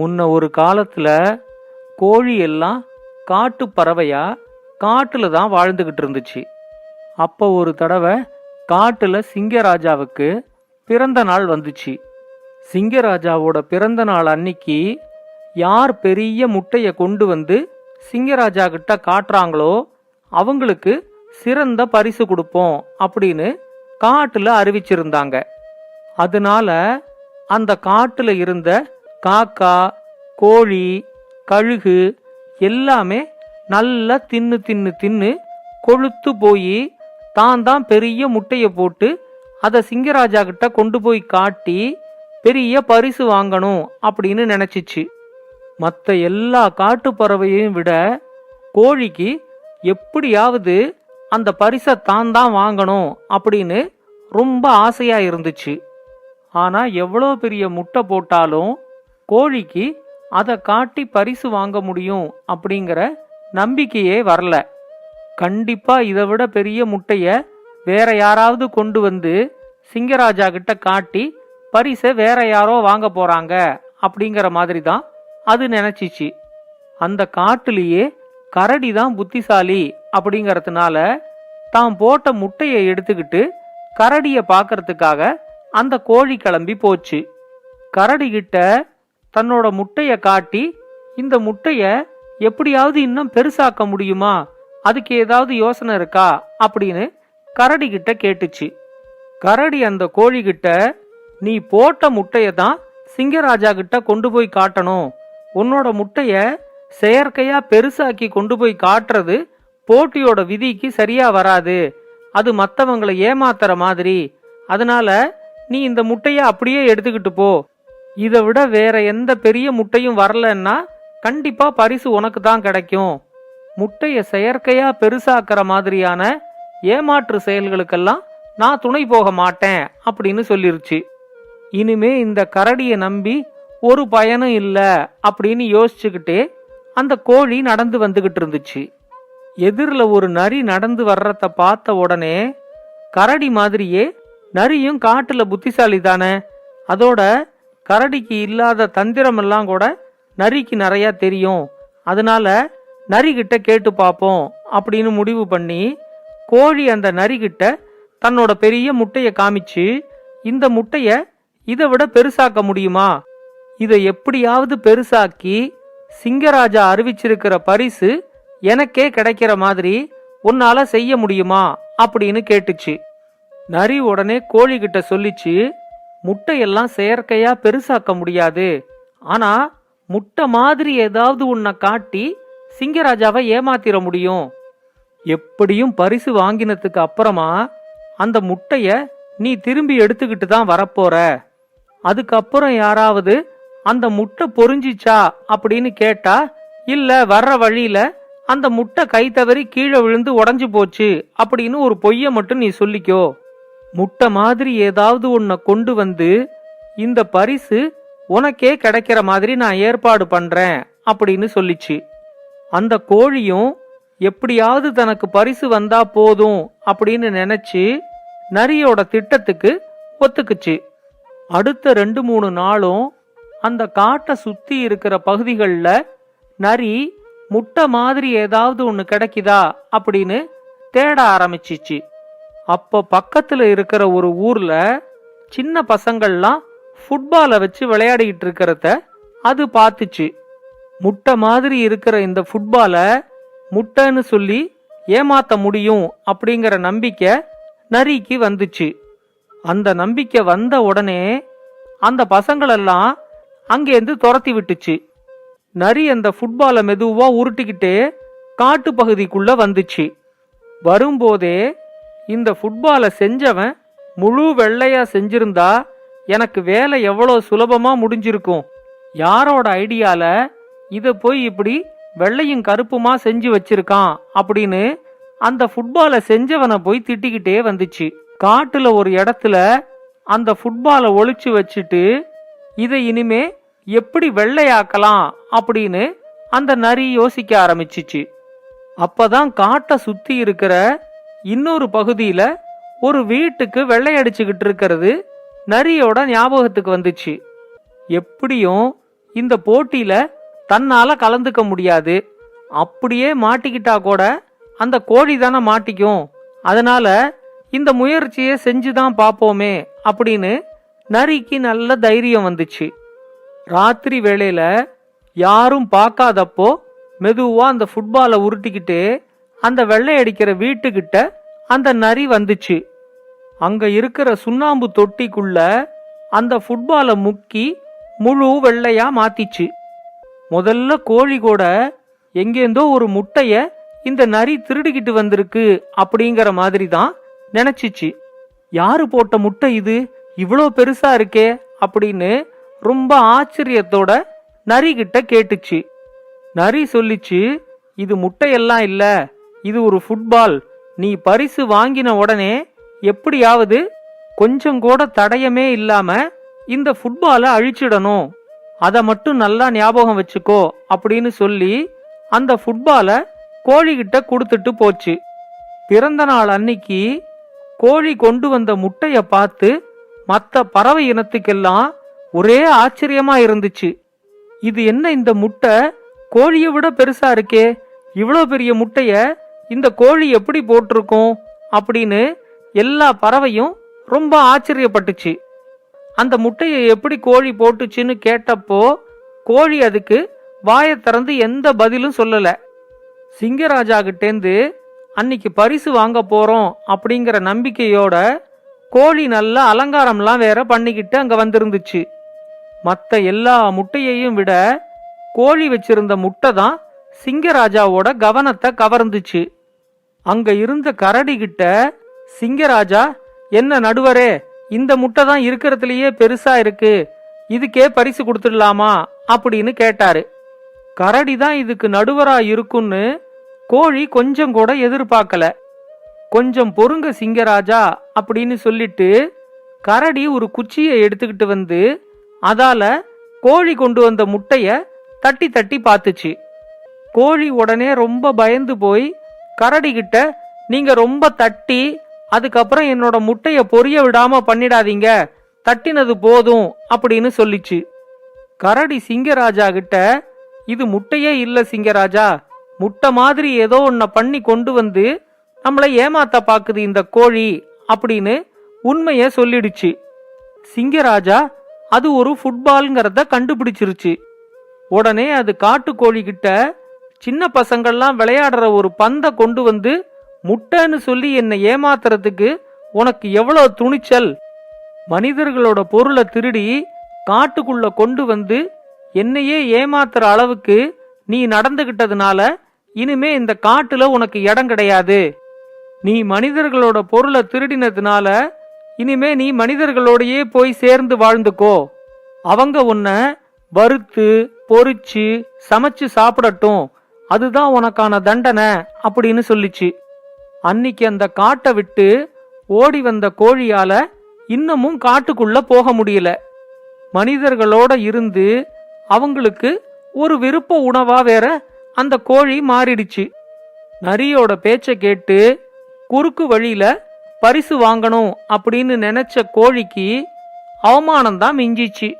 முன்ன ஒரு காலத்தில் கோழி எல்லாம் காட்டு பறவையா காட்டில் தான் வாழ்ந்துக்கிட்டு இருந்துச்சு. அப்போ ஒரு தடவை காட்டில் சிங்கராஜாவுக்கு பிறந்த நாள் வந்துச்சு. சிங்கராஜாவோட பிறந்த நாள் அன்னைக்கு யார் பெரிய முட்டையை கொண்டு வந்து சிங்கராஜா கிட்ட காட்டுறாங்களோ அவங்களுக்கு சிறந்த பரிசு கொடுப்போம் அப்படின்னு காட்டில் அறிவிச்சிருந்தாங்க. அதனால அந்த காட்டில் இருந்த காக்கா கோழி கழுகு எல்லாமே நல்லா தின்னு தின்னு தின்னு கொழுத்து போய் தான் தான் பெரிய முட்டையை போட்டு அதை சிங்கராஜா கிட்ட கொண்டு போய் காட்டி பெரிய பரிசு வாங்கணும் அப்படின்னு நினைச்சிச்சு. மற்ற எல்லா காட்டு பறவையையும் விட கோழிக்கு எப்படியாவது அந்த பரிசை தான் தான் வாங்கணும் அப்படின்னு ரொம்ப ஆசையா இருந்துச்சு. ஆனா எவ்வளோ பெரிய முட்டை போட்டாலும் கோழிக்கு அதை காட்டி பரிசு வாங்க முடியும் அப்படிங்கிற நம்பிக்கையே வரல. கண்டிப்பா இதை விட பெரிய முட்டைய வேற யாராவது கொண்டு வந்து சிங்கராஜா கிட்ட காட்டி பரிசை வேற யாரோ வாங்க போறாங்க அப்படிங்கிற மாதிரி தான் அது நினைச்சிச்சு. அந்த காட்டுலேயே கரடி தான் புத்திசாலி அப்படிங்கறதுனால தான் போட்ட முட்டையை எடுத்துக்கிட்டு கரடியை பார்க்கறதுக்காக அந்த கோழி கிளம்பி போச்சு. கரடி கிட்ட தன்னோட முட்டைய காட்டி இந்த முட்டைய எப்படியாவது இன்னும் பெருசாக்க முடியுமா? அதுக்கு ஏதாவது யோசனை இருக்கா? அப்படின்னு கரடி கிட்ட கேட்டுச்சு. கரடி அந்த கோழி கிட்ட நீ போட்ட முட்டைய தான் சிங்கராஜா கிட்ட கொண்டு போய் காட்டணும். உன்னோட முட்டைய செயற்கையா பெருசாக்கி கொண்டு போய் காட்டுறது போட்டியோட விதிக்கு சரியா வராது. அது மற்றவங்களை ஏமாத்துற மாதிரி. அதனால நீ இந்த முட்டையை அப்படியே எடுத்துக்கிட்டு போ. இதை விட வேற எந்த பெரிய முட்டையும் வரலன்னா கண்டிப்பா பரிசு உனக்கு தான் கிடைக்கும். முட்டைய செயற்கையா பெருசாக்கிற மாதிரியான ஏமாற்று செயல்களுக்கெல்லாம் நான் துணை போக மாட்டேன் அப்படின்னு சொல்லிருச்சு. இனிமே இந்த கரடியை நம்பி ஒரு பயனும் இல்லை அப்படின்னு யோசிச்சுக்கிட்டே அந்த கோழி நடந்து வந்துகிட்டு இருந்துச்சு. எதிரில் ஒரு நரி நடந்து வர்றத பார்த்த உடனே கரடி மாதிரியே நரியும் காட்டுல புத்திசாலி தானே அதோட கரடிக்கு இல்லாத தந்திரமெல்லாம் கூட நரிக்கு நிறையா தெரியும். அதனால நரி கிட்ட கேட்டு பார்ப்போம் அப்படின்னு முடிவு பண்ணி கோழி அந்த நரிகிட்ட தன்னோட பெரிய முட்டையை காமிச்சு இந்த முட்டைய இதை விட பெருசாக்க முடியுமா? இதை எப்படியாவது பெருசாக்கி சிங்கராஜா அறிவிச்சிருக்கிற பரிசு எனக்கே கிடைக்கிற மாதிரி உன்னால செய்ய முடியுமா? அப்படின்னு கேட்டுச்சு. நரி உடனே கோழிகிட்ட சொல்லிச்சு முட்டையெல்லாம் செயற்கையா பெருசாக்க முடியாது. ஆனா முட்டை மாதிரி ஏதாவது உன்னை காட்டி சிங்கராஜாவை ஏமாத்திர முடியும். எப்படியும் பரிசு வாங்கினதுக்கு அப்புறமா அந்த முட்டைய நீ திரும்பி எடுத்துக்கிட்டு தான் வரப்போற. அதுக்கப்புறம் யாராவது அந்த முட்டை பொறிஞ்சிச்சா அப்படின்னு கேட்டா இல்ல வர்ற வழியில அந்த முட்டை கை தவறி கீழே விழுந்து உடஞ்சு போச்சு அப்படின்னு ஒரு பொய்ய மட்டும் நீ சொல்லிக்கோ. முட்டை மாதிரி ஏதாவது உன்னை கொண்டு வந்து இந்த பரிசு உனக்கே கிடைக்கிற மாதிரி நான் ஏற்பாடு பண்றேன் அப்படின்னு சொல்லிச்சு. அந்த கோழியும் எப்படியாவது தனக்கு பரிசு வந்தா போதும் அப்படின்னு நினைச்சு நரியோட திட்டத்துக்கு ஒத்துக்குச்சு. அடுத்த ரெண்டு மூணு நாளும் அந்த காட்டை சுத்தி இருக்கிற பகுதிகளில் நரி முட்டை மாதிரி ஏதாவது ஒன்று கிடைக்குதா அப்படின்னு தேட ஆரம்பிச்சிச்சு. அப்போ பக்கத்தில் இருக்கிற ஒரு ஊரில் சின்ன பசங்கள்லாம் ஃபுட்பாலை வச்சு விளையாடிக்கிட்டு இருக்கிறத அது பார்த்துச்சு. முட்டை மாதிரி இருக்கிற இந்த ஃபுட்பாலை முட்டைன்னு சொல்லி ஏமாத்த முடியும் அப்படிங்கிற நம்பிக்கை நரிக்கு வந்துச்சு. அந்த நம்பிக்கை வந்த உடனே அந்த பசங்களெல்லாம் அங்கேருந்து துரத்தி விட்டுச்சு. நரி அந்த ஃபுட்பாலை மெதுவாக உருட்டிக்கிட்டே காட்டு பகுதிக்குள்ள வந்துச்சு. வரும்போதே இந்த ஃபுட்பாலை செஞ்சவன் முழு வெள்ளையா செஞ்சிருந்தா எனக்கு வேலை எவ்வளோ சுலபமா முடிஞ்சிருக்கும். யாரோட ஐடியால இதை போய் இப்படி வெள்ளையும் கருப்புமா செஞ்சு வச்சிருக்கான் அப்படின்னு அந்த ஃபுட்பாலை செஞ்சவனை போய் திட்டிக்கிட்டே வந்துச்சு. காட்டுல ஒரு இடத்துல அந்த ஃபுட்பாலை ஒழிச்சு வச்சுட்டு இதை இனிமே எப்படி வெள்ளையாக்கலாம் அப்படின்னு அந்த நரி யோசிக்க ஆரம்பிச்சிச்சு. அப்பதான் காட்டை சுத்தி இருக்கிற இன்னொரு பகுதியில் ஒரு வீட்டுக்கு வெள்ளையடிச்சுக்கிட்டு இருக்கிறது நரியோட ஞாபகத்துக்கு வந்துச்சு. எப்படியும் இந்த போட்டியில் தன்னால் கலந்துக்க முடியாது. அப்படியே மாட்டிக்கிட்டா கூட அந்த கோழி தானே மாட்டிக்கும். அதனால இந்த முயற்சியை செஞ்சு தான் பார்ப்போமே அப்படின்னு நரிக்கு நல்ல தைரியம் வந்துச்சு. ராத்திரி வேளையில யாரும் பார்க்காதப்போ மெதுவாக அந்த ஃபுட்பாலை உருட்டிக்கிட்டு அந்த வெள்ளை அடிக்கிற வீட்டுக்கிட்ட அந்த நரி வந்துச்சு. அங்க இருக்கிற சுண்ணாம்பு தொட்டிக்குள்ள அந்த ஃபுட்பாலை முக்கி முழு வெள்ளையா மாத்திச்சு. முதல்ல கோழி கூட எங்கேந்தோ ஒரு முட்டைய இந்த நரி திருடிக்கிட்டு வந்திருக்கு அப்படிங்கிற மாதிரி தான் நினைச்சிச்சு. யாரு போட்ட முட்டை இது? இவ்வளோ பெருசா இருக்கே அப்படின்னு ரொம்ப ஆச்சரியத்தோட நரி கிட்ட கேட்டுச்சு. நரி சொல்லிச்சு இது முட்டையெல்லாம் இல்லை. இது ஒரு ஃபுட்பால் நீ பரிசு வாங்கின உடனே எப்படியாவது கொஞ்சம் கூட தடயமே இல்லாம இந்த ஃபுட்பாலை அழிச்சிடணும். அதை மட்டும் நல்லா ஞாபகம் வச்சுக்கோ அப்படின்னு சொல்லி அந்த ஃபுட்பாலை கோழிகிட்ட கொடுத்துட்டு போச்சு. பிறந்த நாள் அன்னைக்கு கோழி கொண்டு வந்த முட்டைய பார்த்து மற்ற பறவை இனத்துக்கெல்லாம் ஒரே ஆச்சரியமா இருந்துச்சு. இது என்ன இந்த முட்டை? கோழியை விட பெருசா இருக்கே. இவ்வளோ பெரிய முட்டைய இந்த கோழி எப்படி போட்டிருக்கும் அப்படின்னு எல்லா பறவையும் ரொம்ப ஆச்சரியப்பட்டுச்சு. அந்த முட்டையை எப்படி கோழி போட்டுச்சுன்னு கேட்டப்போ கோழி அதுக்கு வாயை திறந்து எந்த பதிலும் சொல்லல. சிங்கராஜா கிட்டேந்து அன்னைக்கு பரிசு வாங்க போறோம் அப்படிங்கிற நம்பிக்கையோட கோழி நல்ல அலங்காரம்லாம் வேற பண்ணிக்கிட்டு அங்க வந்திருந்துச்சு. மற்ற எல்லா முட்டையையும் விட கோழி வச்சிருந்த முட்டை தான் சிங்கராஜாவோட கவனத்தை கவர்ந்துச்சு. அங்க இருந்த கரடி கிட்ட சிங்கராஜா என்ன நடுவரே? இந்த முட்டை தான் இருக்கிறதுலயே பெருசா இருக்கு. இதுக்கே பரிசு கொடுத்துடலாமா? அப்படின்னு கேட்டாரு. கரடி தான் இதுக்கு நடுவரா இருக்குன்னு கோழி கொஞ்சம் கூட எதிர்பார்க்கல. கொஞ்சம் பொறுங்க சிங்கராஜா அப்படின்னு சொல்லிட்டு கரடி ஒரு குச்சியை எடுத்துக்கிட்டு வந்து அதால கோழி கொண்டு வந்த முட்டைய தட்டி தட்டி பார்த்துச்சு. கோழி உடனே ரொம்ப பயந்து போய் கரடி கிட்ட நீங்க ரொம்ப தட்டி அதுக்கப்புறம் என்னோட முட்டைய பொரிய விடாம பண்ணிடாதீங்க. தட்டினது போதும் அப்படின்னு சொல்லிச்சு. கரடி சிங்கராஜா கிட்ட இது முட்டையே இல்ல சிங்கராஜா. முட்டை மாதிரி ஏதோ ஒன்ன பண்ணி கொண்டு வந்து நம்மளை ஏமாத்த பாக்குது இந்த கோழி அப்படின்னு உண்மைய சொல்லிடுச்சு. சிங்கராஜா அது ஒரு ஃபுட்பால்ங்கிறத கண்டுபிடிச்சிருச்சு. உடனே அது காட்டுக்கோழி கிட்ட சின்ன பசங்கள்லாம் விளையாடுற ஒரு பந்தை கொண்டு வந்து முட்டைன்னு சொல்லி என்னை ஏமாத்துறதுக்கு உனக்கு எவ்வளோ துணிச்சல்? மனிதர்களோட பொருளை திருடி காட்டுக்குள்ள கொண்டு வந்து என்னையே ஏமாத்துற அளவுக்கு நீ நடந்துகிட்டதுனால இனிமே இந்த காட்டுல உனக்கு இடம் கிடையாது. நீ மனிதர்களோட பொருளை திருடினதுனால இனிமே நீ மனிதர்களோடையே போய் சேர்ந்து வாழ்ந்துக்கோ. அவங்க உன்னை வறுத்து பொறிச்சு சமைச்சு சாப்பிடட்டும். அதுதான் உனக்கான தண்டனை அப்படின்னு சொல்லிச்சு. அன்னைக்கு அந்த காட்டை விட்டு ஓடி வந்த கோழியால இன்னமும் காட்டுக்குள்ள போக முடியல. மனிதர்களோட இருந்து அவங்களுக்கு ஒரு விருப்ப உணவா வேற அந்த கோழி மாறிடுச்சு. நரியோட பேச்ச கேட்டு குறுக்கு வழியில பரிசு வாங்கணும் அப்படின்னு நினைச்ச கோழிக்கு அவமானம்தான் மிஞ்சிச்சு.